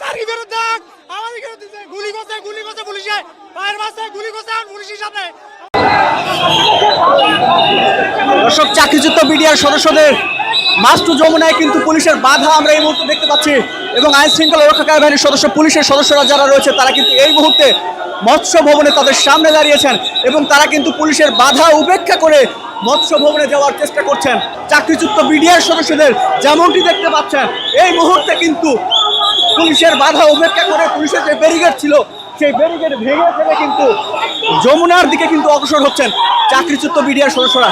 Sir কি ফেরত দেন? আমাদের দিতে? গুলি করছে গুলি করছে পুলিশে। গুলি করছে পুলিশের সাথে দর্শক, চাকরিচ্যুত বিডিআর সদস্যদের মাস্টু যমুনায়, কিন্তু পুলিশের বাধা আমরা এই মুহূর্তে দেখতে পাচ্ছি। এবং আইন শৃঙ্খলা রক্ষাকারী বাহিনীর সদস্য, পুলিশের সদস্যরা যারা রয়েছে, তারা কিন্তু এই মুহূর্তে মৎস্য ভবনে তাদের সামনে দাঁড়িয়েছেন এবং তারা কিন্তু পুলিশের বাধা উপেক্ষা করে মৎস্য ভবনে যাওয়ার চেষ্টা করছেন। চাকরিচ্যুত বিডিআর সদস্যদের যেমনটি দেখতে পাচ্ছেন, এই মুহূর্তে কিন্তু পুলিশের বাধা উপেক্ষা করে পুলিশের যে ব্যারিকেড ছিল সেই ব্যারিকেড ভেঙে ফেলে কিন্তু যমুনার দিকে কিন্তু অগ্রসর হচ্ছেন চাকরিচ্যুত বিডিআর সদস্যরা।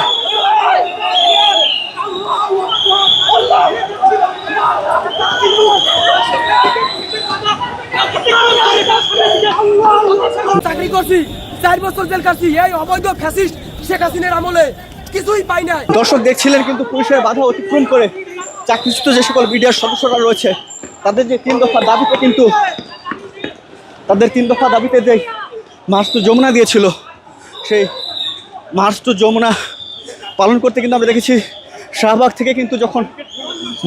চাকরি করছি চার বছর জেল কাটছি এই অবৈধ ফ্যাসিস্ট শেখ হাসিনার আমলে কিছুই পাই নাই। দর্শক দেখছিলেন কিন্তু পুলিশের বাধা অতিক্রম করে চাকরিচ্যুত যে সকল বিডিআর সদস্যরা রয়েছে। তাদের যে তিন দফা দাবিতে কিন্তু তাদের তিন দফা দাবিতে যে মার্চ যমুনা দিয়েছিল, সেই মার্চ যমুনা পালন করতে কিন্তু আমরা দেখেছি, শাহবাগ থেকে কিন্তু যখন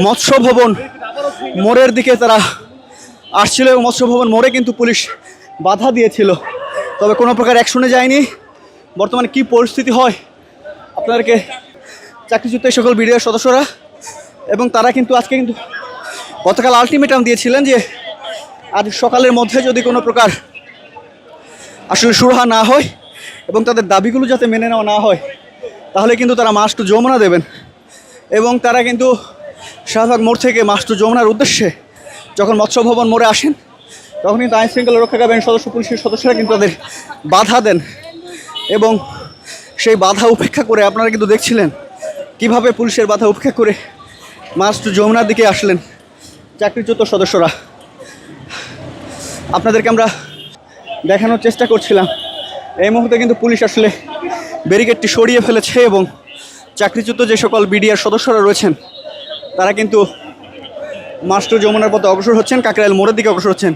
মৎস্য ভবন মোড়ের দিকে তারা আসছিল এবং মৎস্য ভবন মোড়ে কিন্তু পুলিশ বাধা দিয়েছিল। তবে কোনো প্রকার অ্যাকশনে যায়নি। বর্তমানে কি পরিস্থিতি হয়, আপনাদেরকে চাকরিচ্যুত সকল বিডিআর সদস্যরা এবং তারা কিন্তু আজকে কিন্তু গতকাল আলটিমেটাম দিয়েছিলেন যে আজ সকালের মধ্যে যদি কোনো প্রকার আসলে সুরাহা না হয় এবং তাদের দাবিগুলো যাতে মেনে নেওয়া না হয়, তাহলে কিন্তু তারা মাস্টু যমুনা দেবেন। এবং তারা কিন্তু শাহবাগ মোড় থেকে মাস্টু যমুনার উদ্দেশ্যে যখন মৎস্য ভবন মোড়ে আসেন, তখন কিন্তু আইন শৃঙ্খলা রক্ষাকারী বাহিনীর সদস্য, পুলিশের সদস্যরা কিন্তু তাদের বাধা দেন। এবং সেই বাধা উপেক্ষা করে আপনারা কিন্তু দেখছিলেন কীভাবে পুলিশের বাধা উপেক্ষা করে মাস্ট যমুনার দিকে আসলেন। চাকরিচ্যুত সদস্যরা। আপনাদেরকে আমরা দেখানোর চেষ্টা করছিলাম। এই মুহূর্তে কিন্তু পুলিশ আসলে ব্যারিকেডটি সরিয়ে ফেলেছে এবং চাকরিচ্যুত যে সকল বিডিআর সদস্যরা রয়েছেন, তারা কিন্তু মাস্টার যমুনার পথে অগ্রসর হচ্ছেন, কাকরাইল মোড়ের দিকে অগ্রসর হচ্ছেন।